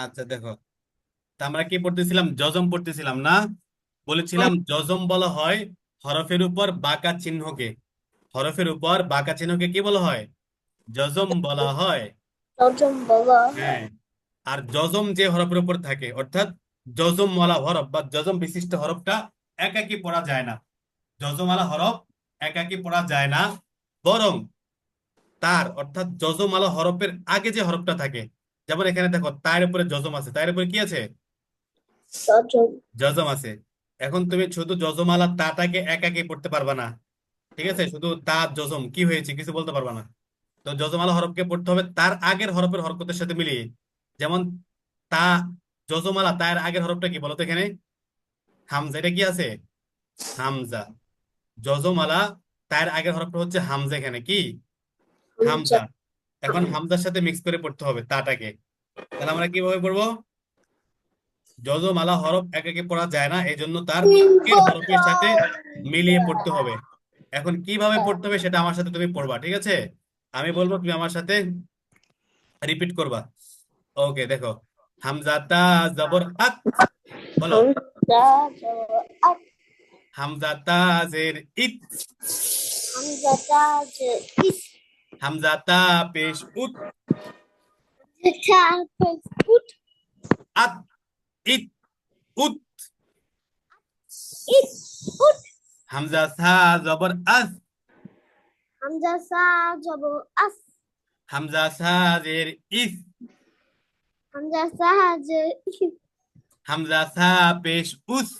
আচ্ছা দেখো। তা আমরা কি পড়তেছিলাম? যজম পড়তেছিলাম না? বলেছিলাম যজম বলা হয় হরফের উপর বাঁকা চিহ্নকে। হরফের উপর বাঁকা চিহ্নকে কি বলা হয়? যজম বলা হয়। হ্যাঁ। আর যজম যে হরফের উপর থাকে অর্থাৎ যজমওয়ালা হরফ বা যজম বিশিষ্ট হরফটা একাকি পড়া যায় না। যজমওয়ালা হরফ একাকি পড়া যায় না। বরং তার অর্থাৎ যজমওয়ালা হরফের আগে যে হরফটা থাকে যেমন এখানে দেখো তার উপরে যজম আছে। তার উপরে কি আছে? যজম। আছে। এখন তুমি শুধু যজমালা তাটাকে একাকি পড়তে পারবা না। ঠিক আছে? শুধু তা যজম কি হয়েছে কিছু বলতে পারবা না। তো যজমালা হরফকে পড়তে হবে তার আগের হরফের হরকতের সাথে মিলিয়ে। যেমন তা যজমালা তার আগের হরফটা কি বলো তো এখানে? হামজা এটা কি আছে? হামজা। যজমালা তার আগের হরফটা হচ্ছে হামজা এখানে কি? হামজা। এখন হামজার সাথে মিক্স করে পড়তে হবে তাটাকে। তাহলে আমরা কীভাবে পড়ব? যজমালা হরফ এক একে পড়া যায় না এই জন্য তার হরফের সাথে মিলিয়ে পড়তে হবে। এখন কীভাবে পড়তে হবে সেটা আমার সাথে তুমি পড়বা ঠিক আছে? আমি বলব তুমি আমার সাথে রিপিট করবা। ওকে দেখো। হামজা তা জবর আক বলো। হামজা জবর আক হামজা তা জের ইত। হামজা তা যে ইস হামজা তা পেশ উত। আত ইত উত। ইস উট হামজা সা জবর আস। হামজা সা জবর আস। হামজা সা জের ইস হামজা সা যে ইস হামজা সা পেশ উস।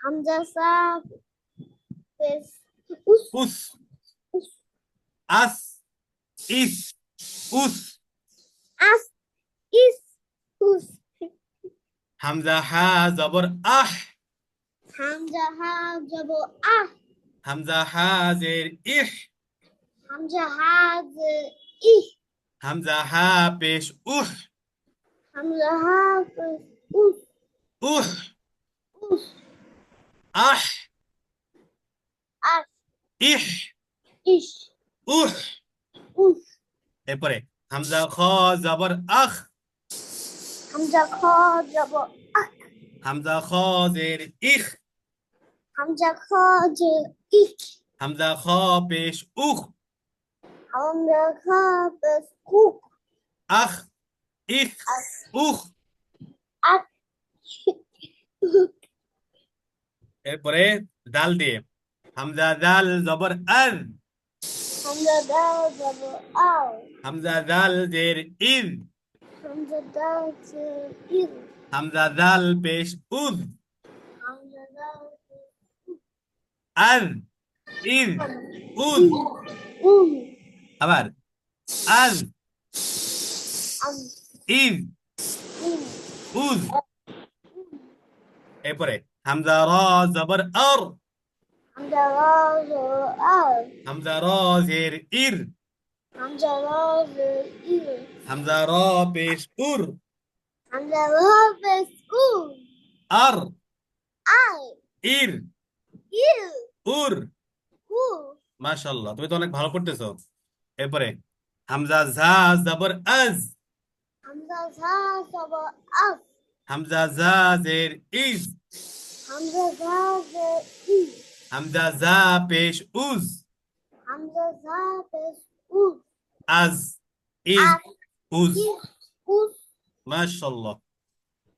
হামজা সা পেশ উস। উস। As, is, us. As, is, us. Hamza ha zabur ah. Hamza ha zabur ah. Hamza ha zir ih. Hamza ha zir ih. Hamza ha peş uh. Hamza ha peş uh. Uh. Uh. Ah. Ah. İh. İh. উহ উস এরপরে হামজা খ জবর আখ হামজা খ জবর আক হামজা খ জের ইখ হামজা খ যে ইক হামজা খ পেশ উখ হামজা খ পেশ কুক আখ ইখ উখ আক এরপরে দাল দিয়ে হামজা দাল জবর আজ হামজা দাল জবর আও হামজা দাল জের ইজ হামজা দাল যে ইক হামজা দাল পেশ উজ হামজা দাল আজ ইজ উজ উম আবার আজ আম ইজ উম উজ এরপরে হামজা র জবর আর র জের ইর হামজা রা যে ইক হামজা র পেশ উর হামজা রা পেশ উ আর ইর উর উ মাশাআল্লাহ তুমি তো অনেক ভালো করতেছো। এরপরে হামজা জা জবর আজ। হামজা ঝা জবর আফ হামজা জা জের ইজ। হামজা ঝা যে ই হামজা জা পেশ উজ হামজা ঝা পেশ উ আজ ইজ আস উজ ই উ মাশাআল্লাহ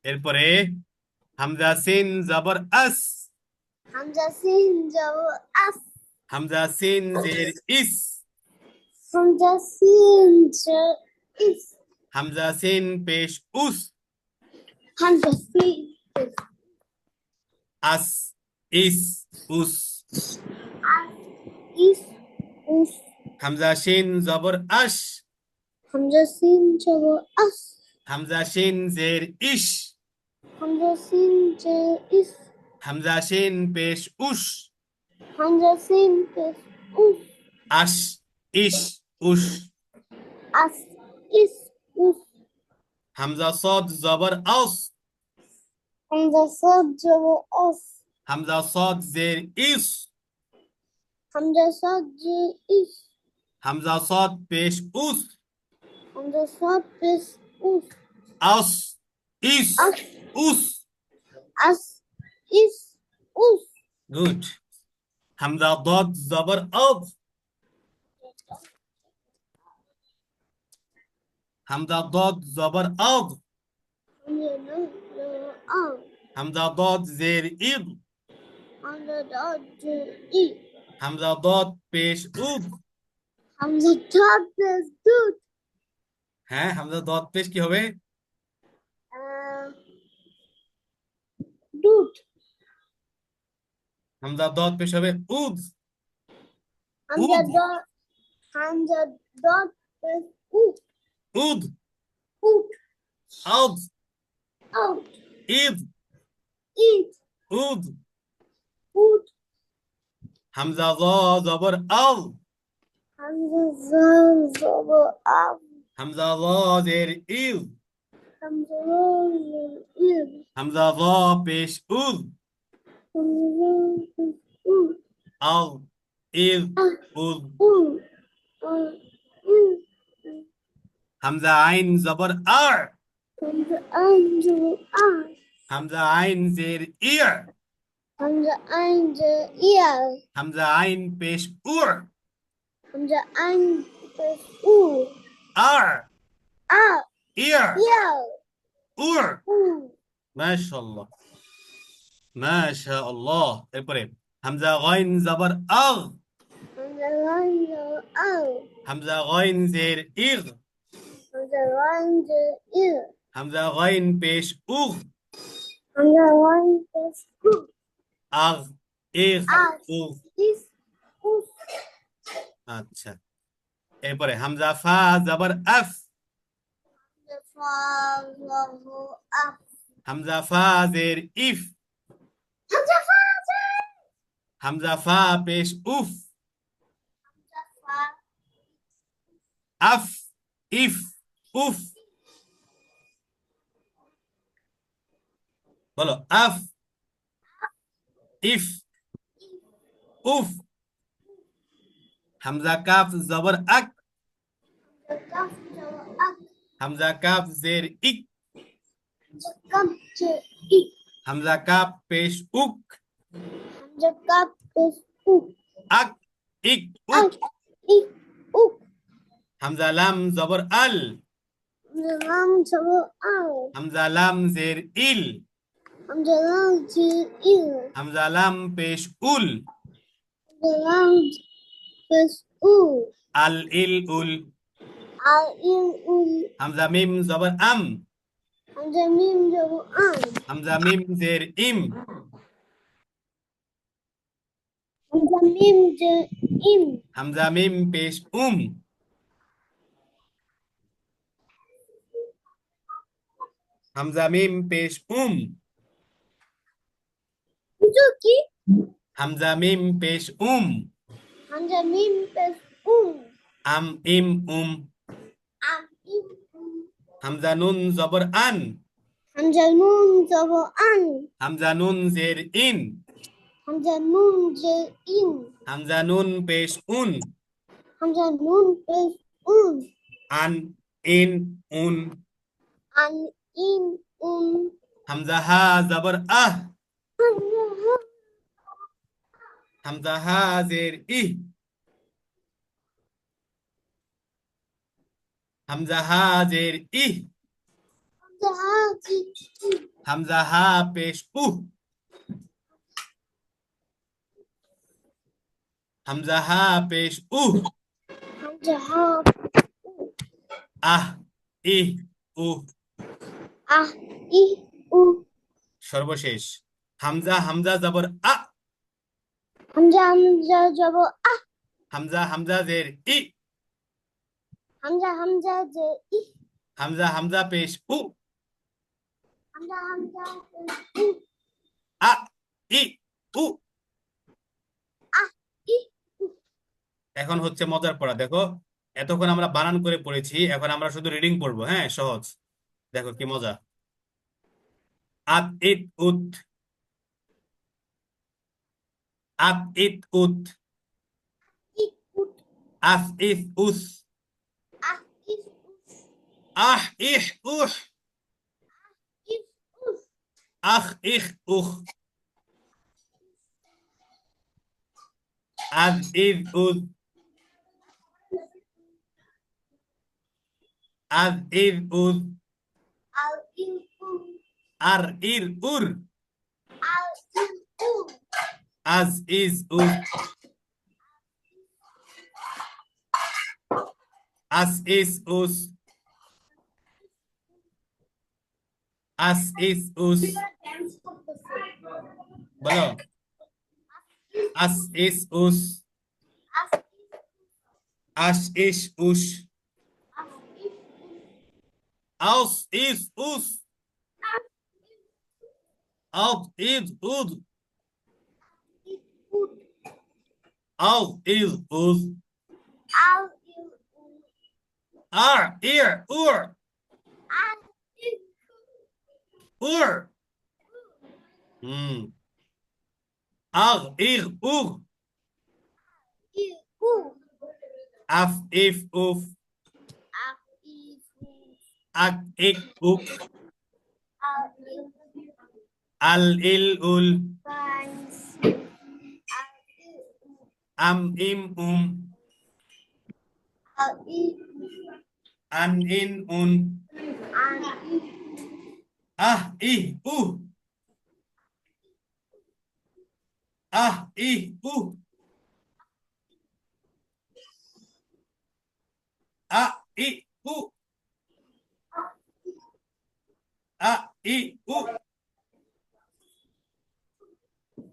এরপরে হামজা সিন জবর আস হামজা সিন জবর আস হামজা সিন জের ইস হামজা সিন যে ইস হামজা সিন পেশ উস হামজা সিন পেশ আস یش، اوس. is حمزه شین زبر اش حمزه شین زبر اش حمزه شین زیر اش حمزه شین زیر اش حمزه شین پیش اوش حمزه شین پیش اوش اش اش اوش اش اش اوش حمزه صاد زبر اس حمزه صاد زبر اس حمزة صاد زير إيش حمزة صاد زير إيش حمزة صاد بيش أوس. حمزة صاد بيش أوس. أس إيش أس أوس. أس إيش أوس. Good. حمزة ضاد زبر أض. حمزة ضاد زبر أض. حمزة ضاد زير إيش Eid Hamza dot e. Hamza পেশ উদ Hamza dot is good. হ্যাঁ হামজা দদ পেশ কি হবে Uh, dude. হামজা দদ পেশ হবে উদ Ud. dot. Hamza dot is ut. Ud Ut. আদ Out. ইদ Eat. উদ Hamza za zabır al. Hamza za zabır al. Hamza za zer il. Hamza za zer il. Hamza za peş ul. Hamza za ul. Al il ul. Ul. Hamza ayn zabır ar. Hamza ayn zabır ar. Hamza ayn zer ir. আইন জের ইর Hamza angel ear. Hamza আইন পেশ উর Hamza angel u. আর Ah. ইর Ear. উর U. মাশাআল্লাহ মাশাআল্লাহ এরপরে হামজা গাইন জবর আগ Hamza angel ah. Hamza Gyne জের ইগ Hamza angel ear. Hamza Gyne পেশ উগ Hamza angel u. আগ. Us. আচ্ছা এরপরে হামজা ফা জবর আফ. হামজা ফা জের ইফ. হামজা ফা পেশ উফ আফ ইফ উফ বলো আফ if if حمزة كاف زبر اک همزه کاف زیر اک همزه کاف پیش اوک همزه کاف پیش أك إك أك إك أك حمزة لام زبر ال حمزة لام زبر ال حمزة لام زير ال Hamza Lam zu il. Hamza Lam Pesh Ul. Hamza Lam Pesh Ul. Al Il Ul. Al Il Ul. Hamza Mim Zabar Am. Hamza Mim Zabar Am. Hamza Mim Zer Im. Hamza Mim Zer Im. Hamza Mim Pesh Um. Hamza Mim Pesh Um. The im. Hamza মিম পেশ উম হামজা মিম পেশ উম. হামজা মিম পেশ উম um. আম ইম উম um. Hamza নুন জবর আন the moon trouble an. হামজা নুন জের ইন the moon the in. হামজা নুন পেশ উন the moon is um. আন ইন উন And in um. হামজা হা জবর আহ the হামজা হা জের ইহ হামজা হা জের ইহ হামজা হা পেশ উহ হামজা হা পেশ happy. আহ ইহ উহ Ah. I. U. সর্বশেষ হামজা হামজা জবর আ Hamza Jabo Ah. Hamza Hamza জের ই Hamza the I. Hamza Hamza পেশ উ the U. A E uh I. এখন হচ্ছে মজার পড়া দেখো এতক্ষণ আমরা বানান করে পড়েছি এখন আমরা শুধু রিডিং পড়ব হ্যাঁ সহজ দেখো কি মজা আত ইত উত اف ات اوت اف اف اوس اح إخ اوح اخ اخ اوخ اف اف اوز اف اف اوز ار ار اور ار ار اور as is as is os. As is os. As is os. As is os as is os as is os Av is uz. Av is uz. Ar, ir, ur. Ar is Ur. Hmm. Ar, ir, ur. Ir, ur. Af, if, uf. Af, if, uf. Ak, ik, uf. Al, il, ul. Al, Am, im, um. An, in, un. Ah, I U Ah, I U A, i, u. A, i, u.